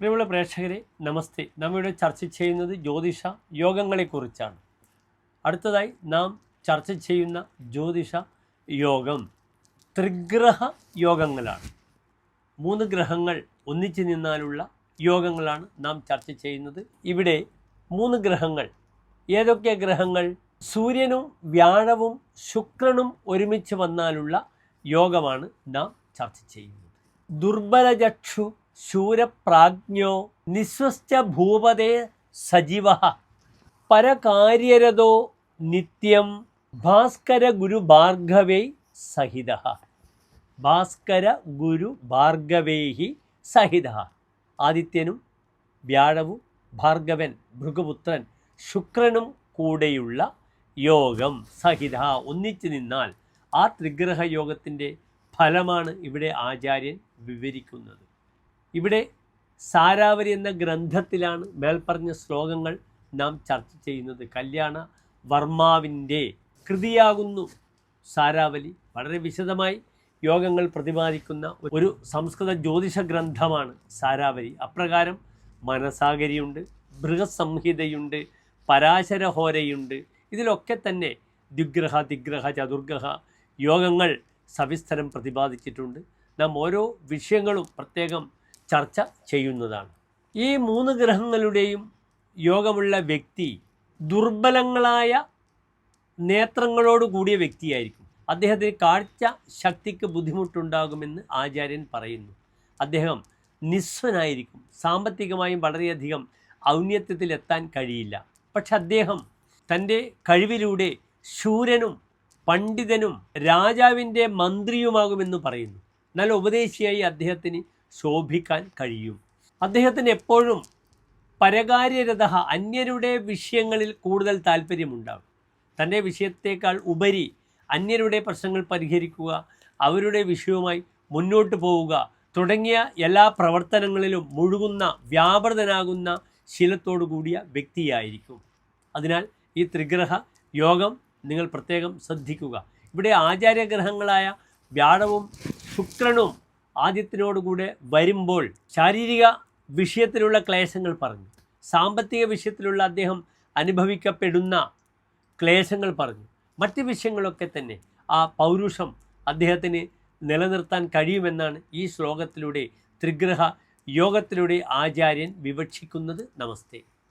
പ്രിയമുള്ള പ്രേക്ഷകരെ നമസ്തേ. നമ്മുടെ ചർച്ച ചെയ്യുന്നത് ജ്യോതിഷ യോഗങ്ങളെക്കുറിച്ചാണ്. അടുത്തതായി നാം ചർച്ച ചെയ്യുന്ന ജ്യോതിഷ യോഗം ത്രിഗ്രഹ യോഗങ്ങളാണ്. മൂന്ന് ഗ്രഹങ്ങൾ ഒന്നിച്ചു നിന്നാലുള്ള യോഗങ്ങളാണ് നാം ചർച്ച ചെയ്യുന്നത്. ഇവിടെ മൂന്ന് ഗ്രഹങ്ങൾ. ഏതൊക്കെ ഗ്രഹങ്ങൾ? സൂര്യനും വ്യാഴവും ശുക്രനും ഒരുമിച്ച് വന്നാലുള്ള യോഗമാണ് നാം ചർച്ച ചെയ്യുന്നത്. ദുർബലചക്ഷു ശൂരപ്രാജ്ഞോ നിസ്വസ്ഥ ഭൂപതേ സജീവ. പരകാര്യരതോ നിത്യം ഭാസ്കര ഗുരു ഭാർഗവേ സഹിത. ഭാസ്കര ഗുരു ഭാർഗവേഹി സഹിത. ആദിത്യനും വ്യാഴവും ഭാർഗവൻ ഭൃഗുപുത്രൻ ശുക്രനും കൂടെയുള്ള യോഗം സഹിത. ഒന്നിച്ചു നിന്നാൽ ആ ത്രിഗ്രഹ യോഗത്തിന്റെ ഫലമാണ് ഇവിടെ ആചാര്യൻ വിവരിക്കുന്നത്. ഇവിടെ സാരാവരി എന്ന ഗ്രന്ഥത്തിലാണ് മേൽപ്പറഞ്ഞ ശ്ലോകങ്ങൾ നാം ചർച്ച ചെയ്യുന്നത്. കല്യാണ വർമാവിന്റെ കൃതിയാകുന്നു സാരാവലി. വളരെ വിശദമായി യോഗങ്ങൾ പ്രതിപാദിക്കുന്ന ഒരു സംസ്കൃത ജ്യോതിഷ ഗ്രന്ഥമാണ് സാരാവലി. അപ്രകാരം മനസാഗരിയുണ്ട് ബൃഹസംഹിതയുണ്ട് പരാശരഹോരയുണ്ട്. ഇതിലൊക്കെ തന്നെ ദ്വിഗ്രഹ ദിഗ്രഹ ചതുർഗ്രഹ യോഗങ്ങൾ സവിസ്തരം പ്രതിപാദിച്ചിട്ടുണ്ട്. നാം ഓരോ വിഷയങ്ങളും പ്രത്യേകം ചർച്ച ചെയ്യുന്നതാണ്. ഈ മൂന്ന് ഗ്രഹങ്ങളുടെയും യോഗമുള്ള വ്യക്തി ദുർബലങ്ങളായ നേത്രങ്ങളോട് കൂടിയ വ്യക്തിയായിരിക്കും. അദ്ദേഹത്തിന് കാഴ്ച ശക്തിക്ക് ബുദ്ധിമുട്ടുണ്ടാകുമെന്ന് ആചാര്യൻ പറയുന്നു. അദ്ദേഹം നിസ്വനായിരിക്കും. സാമ്പത്തികമായും വളരെയധികം ഔന്നത്യത്തിലെത്താൻ കഴിയില്ല. പക്ഷെ അദ്ദേഹം തന്റെ കഴിവിലൂടെ ശൂരനും പണ്ഡിതനും രാജാവിന്റെ മന്ത്രിയുമാകുമെന്ന് പറയുന്നു. നല്ല ഉപദേശിയായി അദ്ദേഹത്തിന് ശോഭിക്കാൻ കഴിയും. അദ്ദേഹത്തിന് എപ്പോഴും പരകാര്യരത അന്യരുടെ വിഷയങ്ങളിൽ കൂടുതൽ താല്പര്യമുണ്ടാകും. തന്റെ വിഷയത്തേക്കാൾ ഉപരി അന്യരുടെ പ്രശ്നങ്ങൾ പരിഹരിക്കുക അവരുടെ വിഷയവുമായി മുന്നോട്ട് പോവുക തുടങ്ങിയ എല്ലാ പ്രവർത്തനങ്ങളിലും മുഴുകുന്ന വ്യാപൃതനാകുന്ന ശീലത്തോടു കൂടിയ വ്യക്തിയായിരിക്കും. അതിനാൽ ഈ ത്രിഗ്രഹ യോഗം നിങ്ങൾ പ്രത്യേകം ശ്രദ്ധിക്കുക. ഇവിടെ ആചാര്യഗ്രഹങ്ങളായ വ്യാഴവും ശുക്രനും ആദ്യത്തിനോടുകൂടെ വരുമ്പോൾ ശാരീരിക വിഷയത്തിലുള്ള ക്ലേശങ്ങൾ പറഞ്ഞു. സാമ്പത്തിക വിഷയത്തിലുള്ള അദ്ദേഹം അനുഭവിക്കപ്പെടുന്ന ക്ലേശങ്ങൾ പറഞ്ഞു. മറ്റ് വിഷയങ്ങളൊക്കെ തന്നെ ആ പൗരുഷം അദ്ദേഹത്തിന് നിലനിർത്താൻ കഴിയുമെന്നാണ് ഈ ശ്ലോകത്തിലൂടെ ത്രിഗ്രഹ യോഗത്തിലൂടെ ആചാര്യൻ വിവക്ഷിക്കുന്നത്. നമസ്തേ.